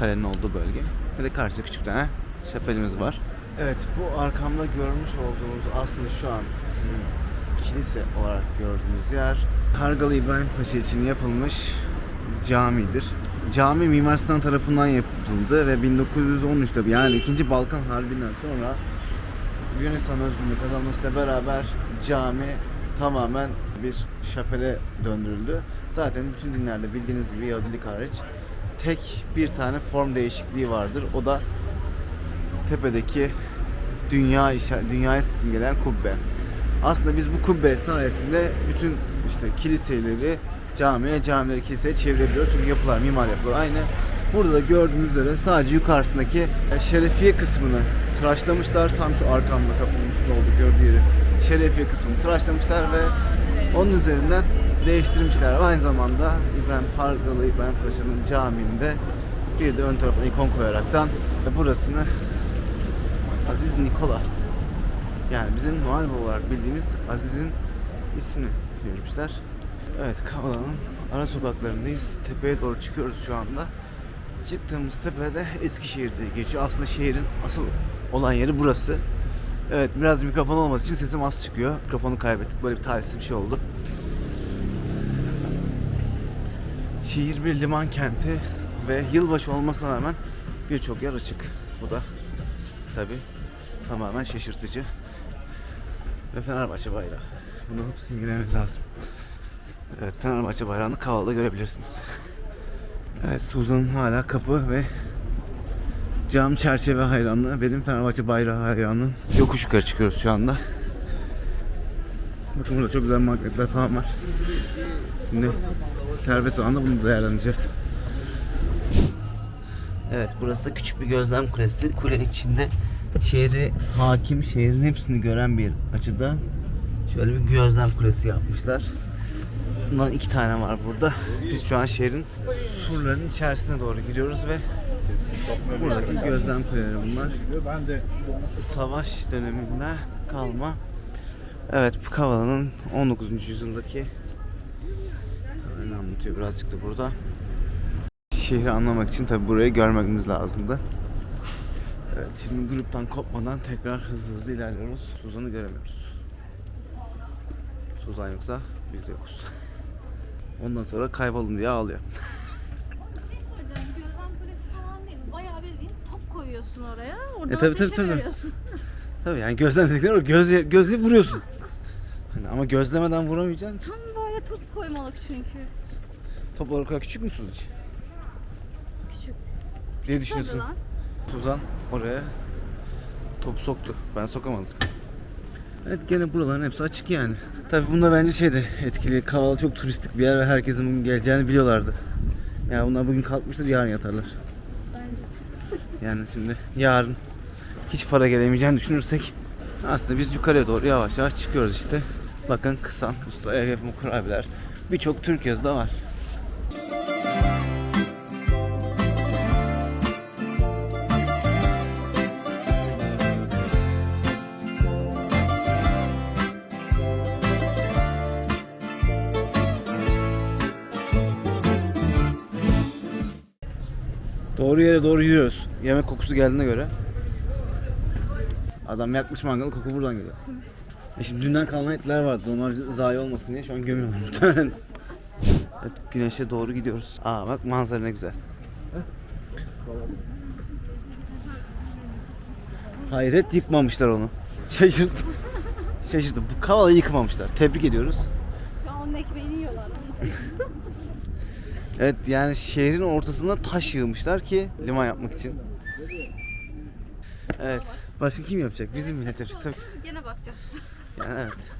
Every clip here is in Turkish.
Kalenin olduğu bölge. Ve de karşıda küçük tane şapelimiz var. Evet bu arkamda görmüş olduğunuz aslında şu an sizin kilise olarak gördüğünüz yer Kargalı İbrahim Paşa için yapılmış camidir. Cami Mimar Sinan tarafından yapıldı ve 1913'te yani 2. Balkan Harbi'nden sonra Yunanistan özgürlüğü kazanmasıyla beraber cami tamamen bir şapele döndürüldü. Zaten bütün dinlerde bildiğiniz gibi Yahudilik hariç tek bir tane form değişikliği vardır. O da tepedeki dünya işa, dünyaya simgeleyen kubbe. Aslında biz bu kubbe sayesinde bütün işte kiliseleri camiye, camileri kiliseye çevirebiliyoruz. Çünkü yapılar, mimar yapılar aynı. Burada da gördüğünüz üzere sadece yukarısındaki e, şerefiye kısmını tıraşlamışlar. Tam şu arkamda kapının üstünde olduğu gördüğü yeri şerefiye kısmını tıraşlamışlar ve onun üzerinden değiştirmişler. Aynı zamanda İbrahim Pargalı İbrahim Paşa'nın camiinde bir de ön tarafına ikon koyaraktan burasını Aziz Nikola yani bizim Noel olarak bildiğimiz Aziz'in ismini vermişler. Evet Kavala'nın ara sokaklarındayız. Tepeye doğru çıkıyoruz şu anda. Çıktığımız tepede Eskişehir diye geçiyor. Aslında şehrin asıl olan yeri burası. Evet biraz mikrofon olmadığı için sesim az çıkıyor. Mikrofonu kaybettik. Böyle bir talihsiz bir şey oldu. Şehir bir liman kenti ve yılbaşı olmasına rağmen birçok yer açık. Bu da tabi tamamen şaşırtıcı. Ve Fenerbahçe bayrağı. Bunu simgelememiz lazım. Evet Fenerbahçe bayrağını Kavala'da görebilirsiniz. Evet Suzan'ın hala kapı ve cam çerçeve hayranlığı. Benim Fenerbahçe bayrağı hayranlığım. Yokuş yukarı çıkıyoruz şu anda. Bakın burada çok güzel magnetler falan var. Şimdi serbest alanda bunu değerlendireceğiz. Evet burası küçük bir gözlem kulesi. Kule içinde şehri hakim, şehrin hepsini gören bir açıda şöyle bir gözlem kulesi yapmışlar. Bundan iki tane var burada. Biz şu an şehrin surların içerisine doğru giriyoruz ve buradaki gözlem kuleleri bunlar. Ben de Savaş döneminden kalma. Evet bu Kavala'nın 19. yüzyıldaki anlatıyor birazcık da burada. Şehri anlamak için tabi burayı görmemiz lazımdı. Evet şimdi gruptan kopmadan tekrar hızlı hızlı ilerliyoruz. Suzan'ı göremiyoruz. Suzan yoksa biz de yokuz. Ondan sonra kayboldum diye ağlıyor. Bir şey soracağım. Gözlem kulesi falan değil. Bayağı bildiğin top koyuyorsun oraya. Oradan E, tabii, tabii, tabii. veriyorsun. Tabii yani gözlem dedikleri o göz, gözle vuruyorsun. Hani ama gözlemeden vuramayacaksın. Tam böyle top koymalık çünkü. Top olarak küçük müsün hiç? Küçük. Ne düşünüyorsun? Lan. Suzan oraya top soktu. Ben sokamadım. Evet gene buraların hepsi açık yani. Tabi bunda bence şey de etkili. Kavala çok turistik bir yer ve herkesin bugün geleceğini biliyorlardı. Yani bunlar bugün kalkmıştır yarın yatarlar. Bence. Yani şimdi yarın hiç para gelemeyeceğini düşünürsek aslında biz yukarıya doğru yavaş yavaş çıkıyoruz işte. Bakın kısan, usta, ev yapımı kurabiyeler. Birçok Türk yazı da var. Yere doğru yürüyoruz. Yemek kokusu geldiğine göre. Adam yakmış mangalı koku buradan geliyor. E şimdi dünden kalan etler vardı. Onlar zayi olmasın diye şu an gömüyorlar muhtemelen. Evet güneşe doğru gidiyoruz. Aa bak manzara ne güzel. Hayret yıkmamışlar onu. Şaşırdım. Şaşırdım. Bu kavalı yıkmamışlar. Tebrik ediyoruz. Şu an onun ekmeğini yiyorlar. Evet yani şehrin ortasına taş yığmışlar ki liman yapmak için. Evet. Başka kim yapacak? Bizim millet yapacak tabii. ki. Gene bakacağız. Yani evet.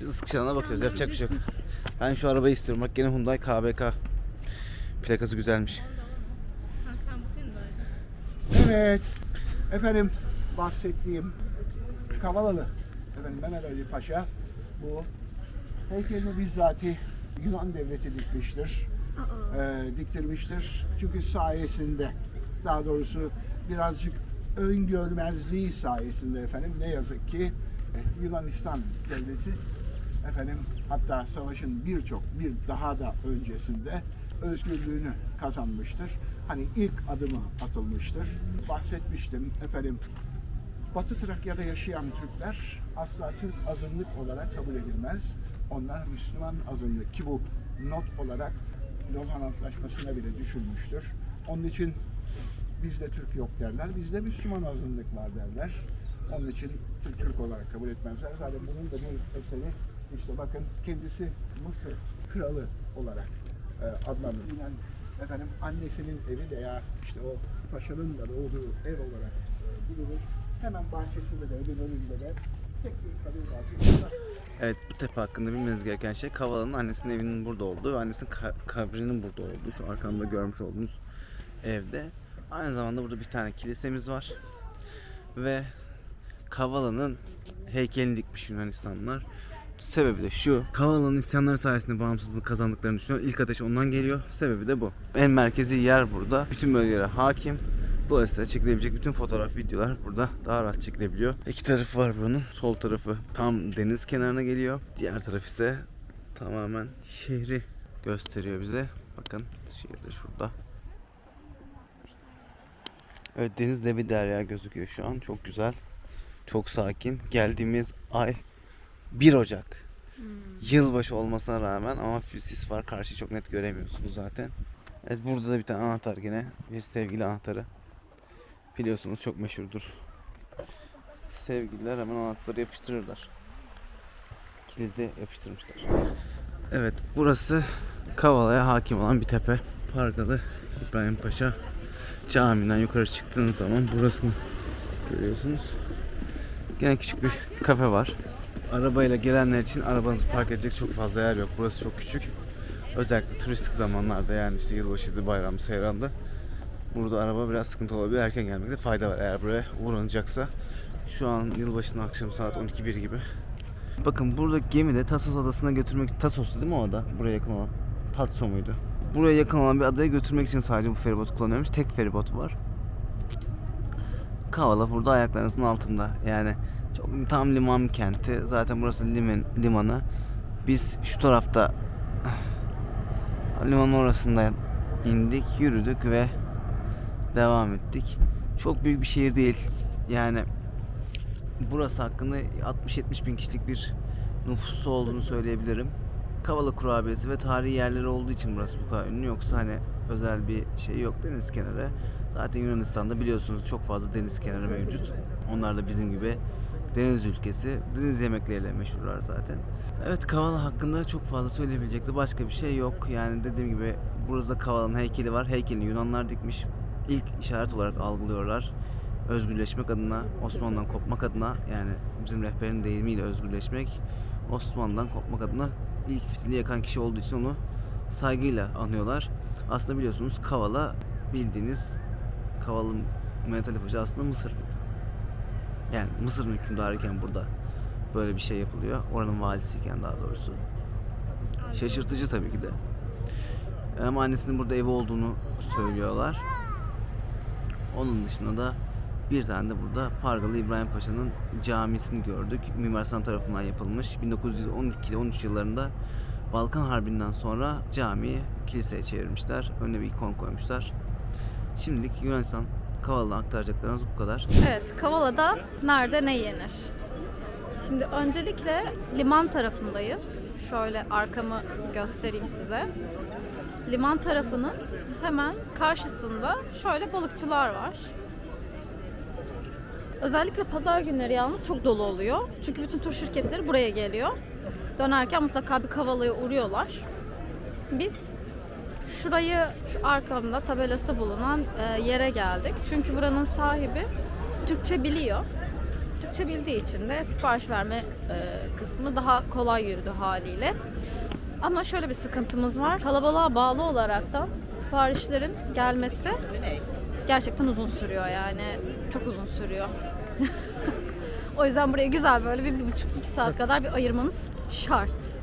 Biz ıskışlarına bakıyoruz. Yapacak bir şey yok. Ben şu arabayı istiyorum. Bak gene Hyundai KBK. Plakası güzelmiş. Evet efendim bahsettiğim Kavalalı efendim Mehmet Ali Paşa bu heykelini bizzati Yunan devleti dikmiştir. Ee, diktirmiştir. Çünkü sayesinde daha doğrusu birazcık öngörmezliği sayesinde efendim ne yazık ki Yunanistan devleti efendim hatta savaşın birçok bir daha da öncesinde özgürlüğünü kazanmıştır. Hani ilk adımı atılmıştır. Bahsetmiştim efendim Batı Trakya'da yaşayan Türkler asla Türk azınlık olarak kabul edilmez. Onlar Müslüman azınlık ki bu not olarak Lozan Antlaşması'na bile düşülmüştür. Onun için bizde Türk yok derler, bizde Müslüman azınlık var derler. Onun için Türk Türk olarak kabul etmezler. Zaten bunun da bir eseri işte bakın kendisi Mısır kralı olarak e, adlandırılıyor. Yani efendim annesinin evi veya işte o paşanın da doğduğu ev olarak e, bulunur. Hemen bahçesinde de evin önünde de tek bir bahçesi var. Evet bu tepe hakkında bilmeniz gereken şey Kavala'nın annesinin evinin burada olduğu ve annesinin ka- kabrinin burada olduğu şu arkamda görmüş olduğunuz evde. Aynı zamanda burada bir tane kilisemiz var. Ve Kavala'nın heykelini dikmiş Yunanistanlılar. Sebebi de şu. Kavala'nın isyanları sayesinde bağımsızlık kazandıklarını düşünüyor. İlk ateş ondan geliyor. Sebebi de bu. En merkezi yer burada. Bütün bölgelere hakim. Dolayısıyla çekilebilecek bütün fotoğraf, videolar burada daha rahat çekilebiliyor. İki tarafı var buranın. Sol tarafı tam deniz kenarına geliyor. Diğer taraf ise tamamen şehri gösteriyor bize. Bakın şehir de şurada. Evet deniz de bir derya gözüküyor şu an. Çok güzel. Çok sakin. Geldiğimiz ay 1 Ocak. Yılbaşı olmasına rağmen ama sis var. Karşıyı çok net göremiyorsunuz zaten. Evet burada da bir tane anahtar gene. Bir sevgili anahtarı. Biliyorsunuz çok meşhurdur. Sevgililer hemen anahtarı yapıştırırlar. Kilidi yapıştırmışlar. Evet burası Kavala'ya hakim olan bir tepe. Pargalı İbrahim Paşa Camii'nden yukarı çıktığınız zaman burasını görüyorsunuz. Gene küçük bir kafe var. Arabayla gelenler için arabanızı park edecek çok fazla yer yok. Burası çok küçük. Özellikle turistik zamanlarda yani işte yılbaşıydı, bayram, seyranda burada araba biraz sıkıntı olabilir. Erken gelmekte fayda var eğer buraya uğranacaksa. Şu an yılbaşının akşam saat 12.1 gibi. Bakın burada gemide Tasos adasına götürmek Tasos değil mi o ada? Buraya yakın olan. Patso muydu? Buraya yakın olan bir adaya götürmek için sadece bu feribotu kullanıyormuş. Tek feribot var. Kavala burada ayaklarınızın altında. Yani çok tam liman kenti. Zaten burası liman, limanı. Biz şu tarafta limanın orasında indik, yürüdük ve devam ettik. Çok büyük bir şehir değil. Yani burası hakkında 60-70 bin kişilik bir nüfusu olduğunu söyleyebilirim. Kavala kurabiyesi ve tarihi yerleri olduğu için burası bu kadar ünlü. Yoksa hani özel bir şey yok deniz kenarı. Zaten Yunanistan'da biliyorsunuz çok fazla deniz kenarı mevcut. Onlar da bizim gibi deniz ülkesi. Deniz yemekleriyle meşhurlar zaten. Evet Kavala hakkında çok fazla söyleyebilecek de başka bir şey yok. Yani dediğim gibi burada Kavala'nın heykeli var. Heykelini Yunanlar dikmiş. İlk işaret olarak algılıyorlar. Özgürleşmek adına, Osmanlı'dan kopmak adına yani bizim rehberin deyimiyle özgürleşmek, Osmanlı'dan kopmak adına ilk fitili yakan kişi olduğu için onu saygıyla anıyorlar. Aslında biliyorsunuz Kavala bildiğiniz Kavala Mehmet Ali Paşa aslında Mısırlıydı. Yani Mısır'ın hükümdarıyken burada böyle bir şey yapılıyor. Oranın valisiyken daha doğrusu. Şaşırtıcı tabii ki de. Ama annesinin burada evi olduğunu söylüyorlar. Onun dışında da bir tane de burada Pargalı İbrahim Paşa'nın camisini gördük. Mimar Sinan tarafından yapılmış. 1912-13 yıllarında Balkan Harbi'nden sonra camiyi kiliseye çevirmişler. Önüne bir ikon koymuşlar. Şimdilik Yunanistan Kavala'dan aktaracaklarımız bu kadar. Evet, Kavala'da nerede ne yenir? Şimdi öncelikle liman tarafındayız. Şöyle arkamı göstereyim size. Liman tarafının hemen karşısında şöyle balıkçılar var. Özellikle pazar günleri yalnız çok dolu oluyor. Çünkü bütün tur şirketleri buraya geliyor. Dönerken mutlaka bir Kavala'ya uğruyorlar. Biz şurayı şu arkamda tabelası bulunan e, yere geldik. Çünkü buranın sahibi Türkçe biliyor. Türkçe bildiği için de sipariş verme e, kısmı daha kolay yürüdü haliyle. Ama şöyle bir sıkıntımız var. Kalabalığa bağlı olarak da siparişlerin gelmesi gerçekten uzun sürüyor yani. Çok uzun sürüyor. o yüzden buraya güzel böyle bir, bir buçuk iki saat kadar bir ayırmamız şart.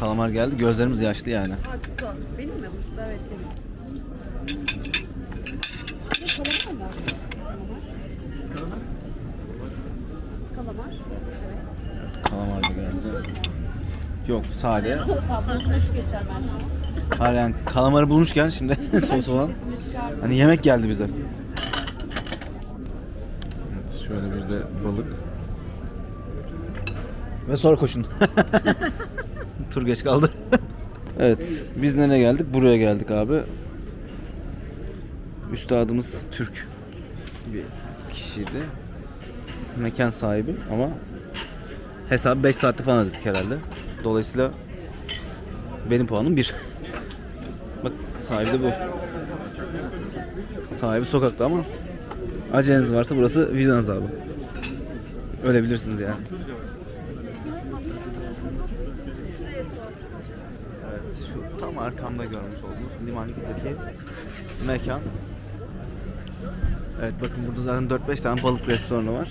Kalamar geldi. Gözlerimiz yaşlı yani. Çok tatlı. Benim mi? bu? Evet benim. Kalamar mı? Kalamar. Kalamar. Evet. Kalamar da geldi. Yok sade. Abla hoş geçer ben şu an. Hayır yani kalamarı bulmuşken şimdi sos olan. Çıkardım. Hani yemek geldi bize. Evet, şöyle bir de balık. Ve sonra koşun. Tur geç kaldı. evet, biz nereye geldik? Buraya geldik abi. Üstadımız Türk bir kişiydi. Mekan sahibi ama hesabı 5 saatte falan ödedik herhalde. Dolayısıyla benim puanım 1. Bak sahibi de bu. Sahibi sokakta ama aceleniz varsa burası vicdan azabı. Ölebilirsiniz yani. Evet şu tam arkamda görmüş olduğunuz limancıdaki mekan. Evet bakın burada zaten 4-5 tane balık restoranı var.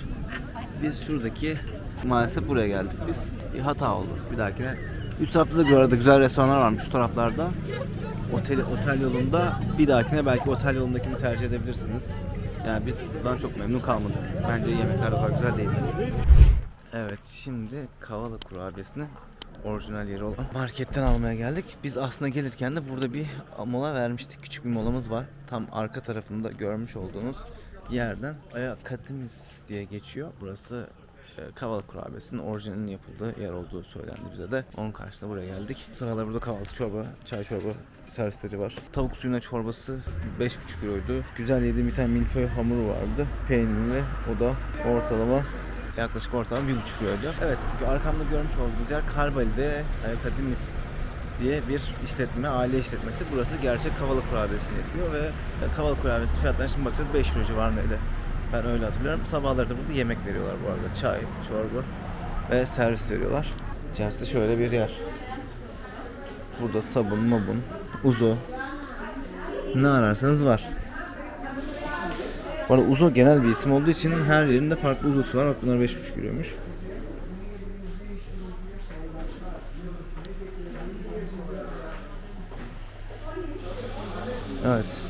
Biz şuradaki maalesef buraya geldik biz. Bir hata oldu. Bir dahakine. Üst tarafta da arada güzel restoranlar varmış şu taraflarda. Otel, otel yolunda bir dahakine belki otel yolundakini tercih edebilirsiniz. Yani biz buradan çok memnun kalmadık. Bence yemekler kadar güzel değildi. Evet şimdi Kavala kurabiyesini orijinal yeri olan marketten almaya geldik. Biz aslında gelirken de burada bir mola vermiştik. Küçük bir molamız var. Tam arka tarafında görmüş olduğunuz yerden Aya Katimis diye geçiyor. Burası e, Kavala kurabiyesinin orijinalinin yapıldığı yer olduğu söylendi bize de. Onun karşısında buraya geldik. Sırada burada kahvaltı çorba, çay çorba servisleri var. Tavuk suyuna çorbası 5,5 euroydu. Güzel yediğim bir tane milföy hamuru vardı. Peynirli. O da ortalama yaklaşık ortalama 1,5 euroydu. Evet arkamda görmüş olduğunuz yer Karbali'de Kadimis diye bir işletme, aile işletmesi. Burası gerçek kavalı kurabiyesini yapıyor ve kavalı kurabiyesi fiyatlarına şimdi bakacağız 5 euro civarındaydı. Ben öyle hatırlıyorum. Sabahları da burada yemek veriyorlar bu arada. Çay, çorba ve servis veriyorlar. İçerisi şöyle bir yer. Burada sabun, mabun, uzo. Ne ararsanız var. Bu arada uzo genel bir isim olduğu için her yerinde farklı uzosu var. Bak bunlar 5,5 euroymuş. Evet.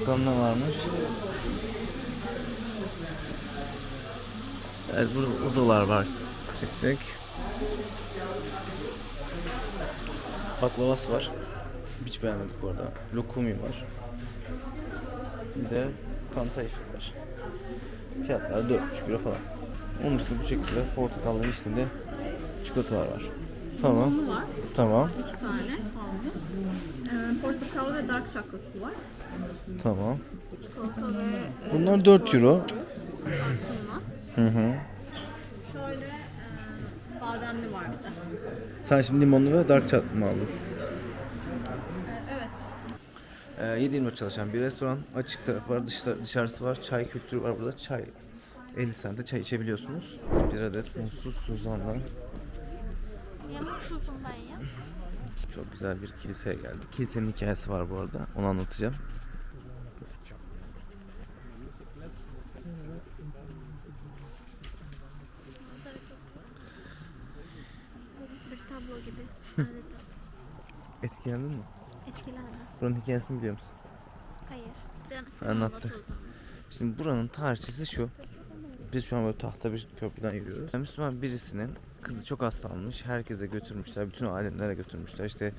Bakalım ne varmış. Evet burada uzolar var. Çek çek. Baklavası var. Hiç beğenmedik bu arada. Lokumi var. Bir de kantayf var. Fiyatlar 4,5 euro falan. Onun üstünde bu şekilde portakallı içinde çikolatalar var. Tamam. Limonlu var. Tamam. iki tane aldım. Ee, portakal ve dark chocolate var. Tamam. Çikolata ve e, Bunlar 4 euro. tarçın var. Hı hı. Şöyle e, bademli var bir de. Sen şimdi limonlu ve dark chat mı aldın? Evet. Ee, 7-24 çalışan bir restoran. Açık tarafı var, dışta, dışarısı var. Çay kültürü var burada. Çay 50 sente çay içebiliyorsunuz. Bir adet mutsuz Suzan'la Ya mutsuzum ben ya. çok güzel bir kiliseye geldik. Kilisenin hikayesi var bu arada. Onu anlatacağım. Bir tablo gibi. Etkilendin mi? Etkilendim. Buranın hikayesini biliyor musun? Hayır. Anlattı. Şimdi buranın tarihçesi şu. Biz şu an böyle tahta bir köprüden yürüyoruz. Müslüman birisinin kızı çok hastalanmış. Herkese götürmüşler. Bütün alemlere götürmüşler. İşte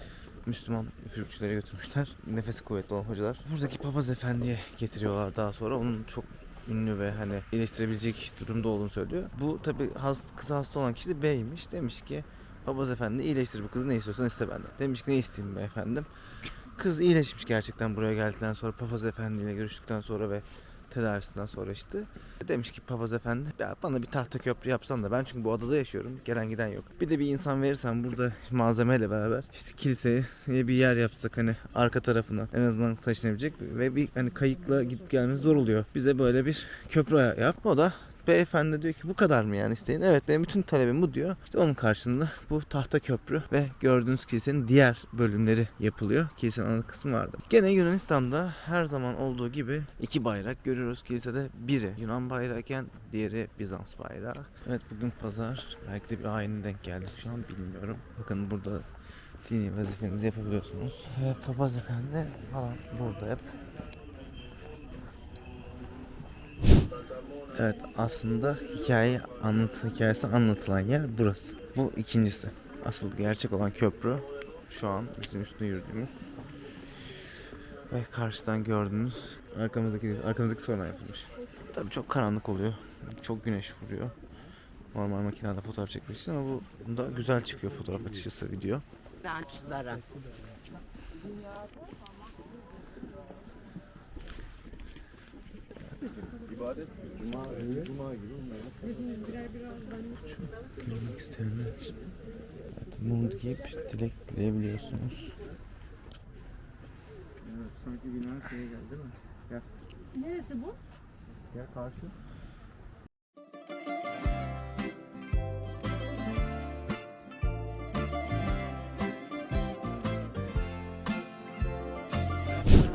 Müslüman üfürükçülere götürmüşler. Nefesi kuvvetli olan hocalar. Buradaki papaz efendiye getiriyorlar daha sonra. Onun çok ünlü ve hani iyileştirebilecek durumda olduğunu söylüyor. Bu tabi hast, kızı hasta olan kişi de beymiş. Demiş ki papaz efendi iyileştir bu kızı ne istiyorsan iste benden. Demiş ki ne isteyeyim be efendim. Kız iyileşmiş gerçekten buraya geldikten sonra papaz efendiyle görüştükten sonra ve tedavisinden sonra işte. Demiş ki papaz efendi ya bana bir tahta köprü yapsan da ben çünkü bu adada yaşıyorum. Gelen giden yok. Bir de bir insan verirsen burada malzemeyle beraber işte kiliseye bir yer yapsak hani arka tarafına en azından taşınabilecek ve bir hani kayıkla gidip gelmemiz zor oluyor. Bize böyle bir köprü yap. O da Beyefendi diyor ki bu kadar mı yani isteyin? Evet benim bütün talebim bu diyor. İşte onun karşılığında bu tahta köprü ve gördüğünüz kilisenin diğer bölümleri yapılıyor. Kilisenin ana kısmı vardı. Gene Yunanistan'da her zaman olduğu gibi iki bayrak görüyoruz. Kilisede biri Yunan bayrağıken diğeri Bizans bayrağı. Evet bugün pazar. Belki de bir ayine denk geldik şu an bilmiyorum. Bakın burada dini vazifenizi yapabiliyorsunuz. Ve papaz efendi falan burada hep. Evet aslında hikaye anlat hikayesi anlatılan yer burası. Bu ikincisi. Asıl gerçek olan köprü şu an bizim üstünde yürüdüğümüz ve karşıdan gördüğünüz arkamızdaki arkamızdaki sonradan yapılmış. Tabii çok karanlık oluyor. Çok güneş vuruyor. Normal makinede fotoğraf çekmek için ama bu bunda güzel çıkıyor fotoğraf açıkçası video. Rançlara. Görmek isteyenler evet, mum giyip dilek dileyebiliyorsunuz. Evet, sanki bina şeye geldi değil mi? Gel. Neresi bu? Gel karşı.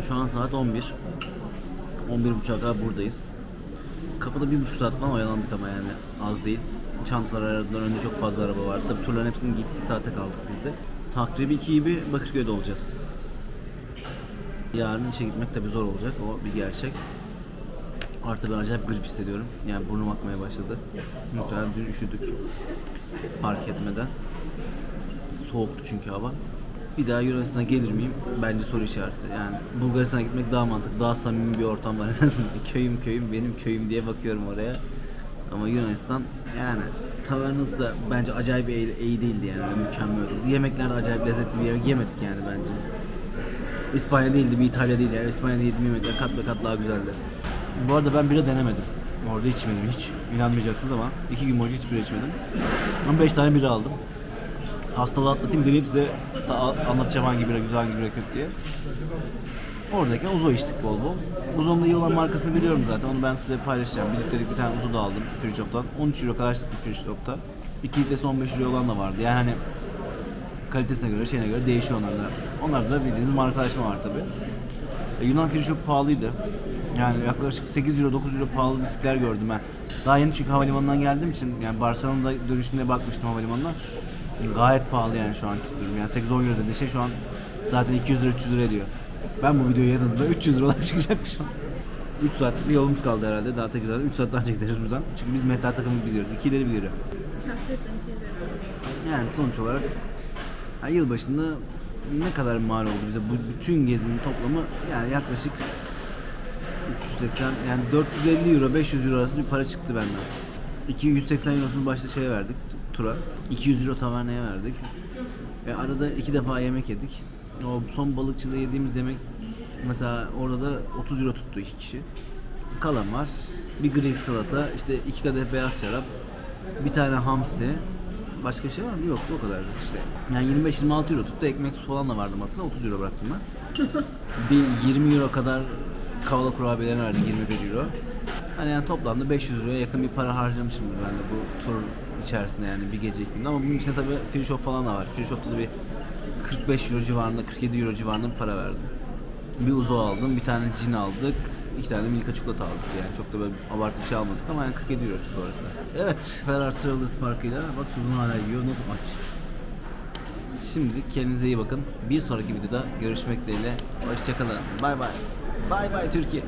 Şu an saat 11. 11.30'a kadar buradayız. Kapıda bir buçuk saat falan oyalandık ama yani az değil. Çantalar aradılar, önde çok fazla araba vardı. Tabii turların hepsinin gittiği saate kaldık biz de. Takribi iki gibi Bakırköy'de olacağız. Yarın işe gitmek tabii zor olacak, o bir gerçek. Artı ben acayip grip hissediyorum. Yani burnum akmaya başladı. Muhtemelen dün üşüdük. Fark etmeden. Soğuktu çünkü hava. Bir daha Yunanistan'a gelir miyim? Bence soru işareti. Yani Bulgaristan'a gitmek daha mantıklı. Daha samimi bir ortam var en azından. Köyüm köyüm benim köyüm diye bakıyorum oraya. Ama Yunanistan yani tavernos da bence acayip iyi, iyi değildi yani. Mükemmel. Yemekler de acayip lezzetli bir yemek yemedik yani bence. İspanya değildi, bir İtalya değil yani. İspanya'da yediğim yemekler kat be kat daha güzeldi. Bu arada ben bira denemedim. Orada içmedim hiç. İnanmayacaksınız ama iki gün boyunca hiç bira içmedim. Ama beş tane bira aldım. Hastalığı atlatayım deneyip size ta- anlatacağım hangi bira güzel hangi bira kötü diye. Oradayken Uzo içtik bol bol. Uzo'nun da iyi olan markasını biliyorum zaten. Onu ben size paylaşacağım. Bir litrelik bir tane Uzo da aldım Free Shop'tan. 13 euro kadar çıktı Free Shop'ta. 2 litresi 15 euro olan da vardı. Yani hani kalitesine göre, şeyine göre değişiyor onlar da. Onlarda da bildiğiniz markalaşma var tabi. Yunan Free Shop pahalıydı. Yani yaklaşık 8 euro 9 euro pahalı bisikler gördüm ben. Daha yeni çünkü havalimanından geldiğim için yani Barcelona'da dönüşünde bakmıştım havalimanına. Gayet pahalı yani şu anki durum. Yani 8-10 euro dediği şey şu an zaten 200 lira 300 lira ediyor. Ben bu videoyu yayınladığımda 300 lira olarak çıkacakmışım. 3 saatlik bir yolumuz kaldı herhalde. Daha tekrar 3 saat daha gideriz buradan. Çünkü biz metal takımı gidiyoruz. 2 ileri bir geri. Yani sonuç olarak ha, yılbaşında ne kadar mal oldu bize bu bütün gezinin toplamı yani yaklaşık 380 yani 450 euro 500 euro arasında bir para çıktı benden. 280 eurosunu başta şeye verdik tura. 200 euro taverneye verdik. Ve arada iki defa yemek yedik. O son balıkçıda yediğimiz yemek mesela orada da 30 euro tuttu iki kişi. Kalamar, bir Greek salata, işte iki kadeh beyaz şarap, bir tane hamsi, başka şey var mı? Yoktu o kadardı işte. Yani 25-26 euro tuttu. Ekmek su falan da vardı masada. 30 euro bıraktım ben. bir 20 euro kadar kavala kurabiyelerine verdik 21 euro. Hani yani toplamda 500 euroya yakın bir para harcamışımdır ben de bu tur içerisinde yani bir gece iki gün. Ama bunun içinde tabii free shop falan da var. Free shop'ta da bir 45 euro civarında, 47 euro civarında bir para verdim. Bir uzo aldım, bir tane cin aldık, iki tane de Milka çikolata aldık yani çok da böyle abartı bir şey almadık ama yani 47 euro sonrasında. Evet, Ferrari Travelers farkıyla bak Suzun hala yiyor, nasıl aç. Şimdilik kendinize iyi bakın. Bir sonraki videoda görüşmek dileğiyle. Hoşçakalın. Bay bay. Bay bay Türkiye.